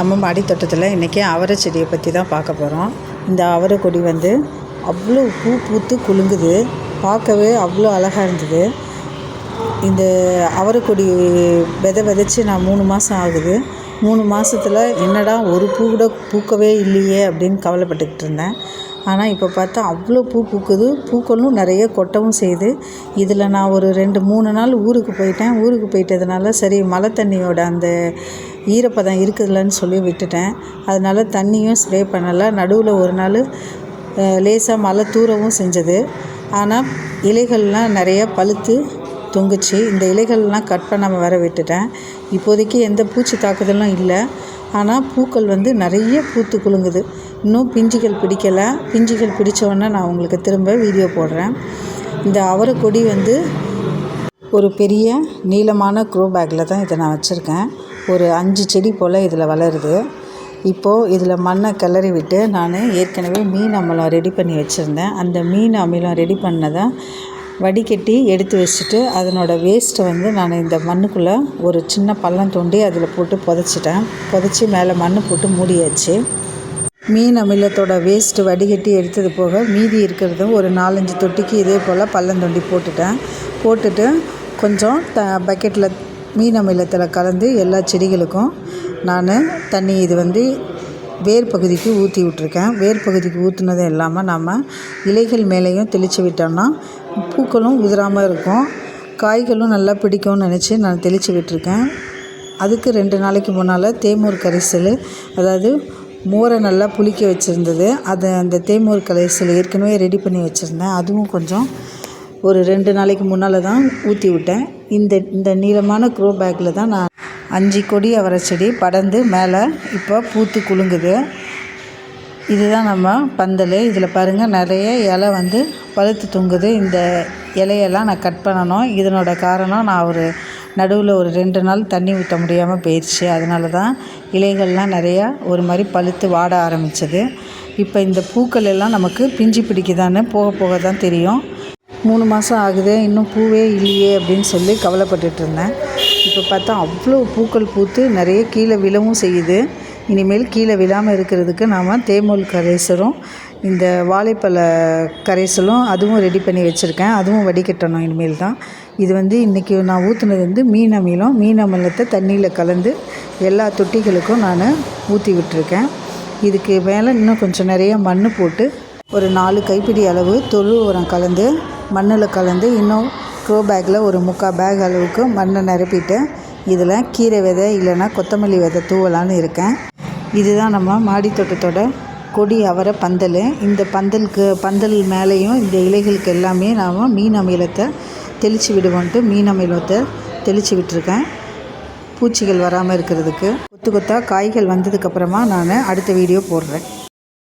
நம்ம மாடித்தோட்டத்தில் இன்றைக்கி அவரை செடியை பற்றி தான் பார்க்க போகிறோம் இந்த அவரை கொடி வந்து அவ்வளோ பூ பூத்து குலுங்குது. பார்க்கவே அவ்வளோ அழகாக இருந்தது. இந்த அவரைக்கொடி விதை விதைச்சி நான் மூணு மாதம் ஆகுது. மூணு மாதத்துல என்னடா ஒரு பூ கூட பூக்கவே இல்லையே அப்படின்னு கவலைப்பட்டுக்கிட்டு இருந்தேன். ஆனால் இப்போ பார்த்தா அவ்வளோ பூ பூக்குது. பூக்களும் நிறைய கொட்டவும் செய்யுது. இதில் நான் ஒரு ரெண்டு மூணு நாள் ஊருக்கு போயிட்டேன். ஊருக்கு போயிட்டதுனால சரி மழை தண்ணியோட அந்த ஈரப்பதம் இருக்குதுலன்னு சொல்லி விட்டுட்டேன். அதனால தண்ணியும் ஸ்ப்ரே பண்ணலை. நடுவில் ஒரு நாள் லேசாக மழை தூரவும் செஞ்சது. ஆனால் இலைகள்லாம் நிறைய பழுத்து தொங்குச்சு. இந்த இலைகள்லாம் கட் பண்ணாமல் வர விட்டுட்டேன். இப்போதைக்கு எந்த பூச்சி தாக்குதலும் இல்லை. ஆனால் பூக்கள் வந்து நிறைய பூத்து குலுங்குது. இன்னும் பிஞ்சுகள் பிடிக்கலை. பிஞ்சுகள் பிடிச்ச நான் உங்களுக்கு திரும்ப வீடியோ போடுறேன். இந்த அவரைக்கொடி வந்து ஒரு பெரிய நீளமான க்ரோ பேக்கில் தான் இதை நான் வச்சுருக்கேன். ஒரு அஞ்சு செடி போல் இதில் வளருது. இப்போது இதில் மண்ணை கிளறி விட்டு நான் ஏற்கனவே மீன் அமிலம் ரெடி பண்ணி வச்சுருந்தேன். அந்த மீன் அமிலம் ரெடி பண்ணதை வடிகட்டி எடுத்து வச்சுட்டு அதனோட வேஸ்ட்டை வந்து நான் இந்த மண்ணுக்குள்ளே ஒரு சின்ன பள்ளம் தோண்டி அதில் போட்டு புதைச்சிட்டேன். புதைச்சி மேலே மண் போட்டு மூடியாச்சு. மீன் அமிலத்தோட வேஸ்ட்டு வடிகட்டி எடுத்தது போக மீதி இருக்கிறதும் ஒரு நாலஞ்சு தொட்டிக்கு இதே போல் பள்ளந்தொண்டி போட்டுட்டேன். போட்டுட்டு கொஞ்சம் த பக்கெட்டில் மீன் அமிலத்தில் கலந்து எல்லா செடிகளுக்கும் நான் தண்ணி இது வந்து வேர் பகுதிக்கு ஊற்றி விட்ருக்கேன் வேர் பகுதிக்கு ஊற்றுனதும் இல்லாமல் நம்ம இலைகள் மேலேயும் தெளித்து விட்டோம்னா பூக்களும் உதிராமல் இருக்கும். காய்களும் நல்லா பிடிக்கும்னு நினச்சி நான் தெளித்து விட்டுருக்கேன். அதுக்கு ரெண்டு நாளைக்கு முன்னால் தேமூர் கரிசல் அதாவது மோரை நல்லா புளிக்க வச்சுருந்தது. அதை அந்த தேமூர் கலைசில் ஏற்கனவே ரெடி பண்ணி வச்சுருந்தேன். அதுவும் கொஞ்சம் ஒரு ரெண்டு நாளைக்கு முன்னால் தான் ஊற்றி விட்டேன். இந்த இந்த நீளமான க்ரோ பேக்கில் தான் நான் அஞ்சு கொடி அவரை செடி படர்ந்து மேலே இப்போ பூத்து குலுங்குது. இதுதான் நம்ம பந்தல். இதில் பாருங்கள் நிறைய இலை வந்து பழுத்து தொங்குது. இந்த இலையெல்லாம் நான் கட் பண்ணணும். இதனோட காரணம் நான் ஒரு நடுவில் ஒரு ரெண்டு நாள் தண்ணி ஊற்ற முடியாமல் போயிடுச்சு அதனால தான் இலைகள்லாம் நிறையா ஒரு மாதிரி பழுத்து வாட ஆரம்பிச்சது. இப்போ இந்த பூக்கள் எல்லாம் நமக்கு பிஞ்சு பிடிக்குதான்னு போக போக தான் தெரியும். மூணு மாதம் ஆகுது இன்னும் பூவே இல்லையே அப்படின்னு சொல்லி கவலைப்பட்டுட்டு இருந்தேன். இப்போ பார்த்தா அவ்வளோ பூக்கள் பூத்து நிறைய கீழே விழவும் செய்யுது. இனிமேல் கீழே விழாமல் இருக்கிறதுக்கு நாம் தேமூல் கரைசலும் இந்த வாழைப்பழ கரைசலும் அதுவும் ரெடி பண்ணி வச்சுருக்கேன். அதுவும் வடிகட்டணும் இனிமேல் தான். இது வந்து இன்றைக்கி நான் ஊற்றுனது வந்து மீன் அமிலம் மீன் அமிலத்தை தண்ணியில் கலந்து எல்லா தொட்டிகளுக்கும் நான் ஊற்றி விட்டுருக்கேன். இதுக்கு மேலே இன்னும் கொஞ்சம் நிறைய மண் போட்டு ஒரு நாலு கைப்பிடி அளவு தொழு உரம் கலந்து மண்ணில் கலந்து இன்னும் க்ரோ பேக்கில் ஒரு முக்கால் பேக் அளவுக்கு மண்ணை நிரப்பிட்டு இதில் கீரை விதை இல்லைன்னா கொத்தமல்லி விதை தூவலான்னு இருக்கேன். இதுதான் நம்ம மாடி தோட்டத்தோட கொடி அவரை பந்தல். இந்த பந்தலுக்கு பந்தல் மேலேயும் இந்த இலைகளுக்கு எல்லாமே நாம் மீன் அமிலத்தை தெளித்து விடுவோன்ட்டு மீன் அமிலத்தை தெளித்து விட்டுருக்கேன். பூச்சிகள் வராமல் இருக்கிறதுக்கு கொத்து கொத்தாக காய்கள் வந்ததுக்கப்புறமா நான் அடுத்த வீடியோ போடுறேன்.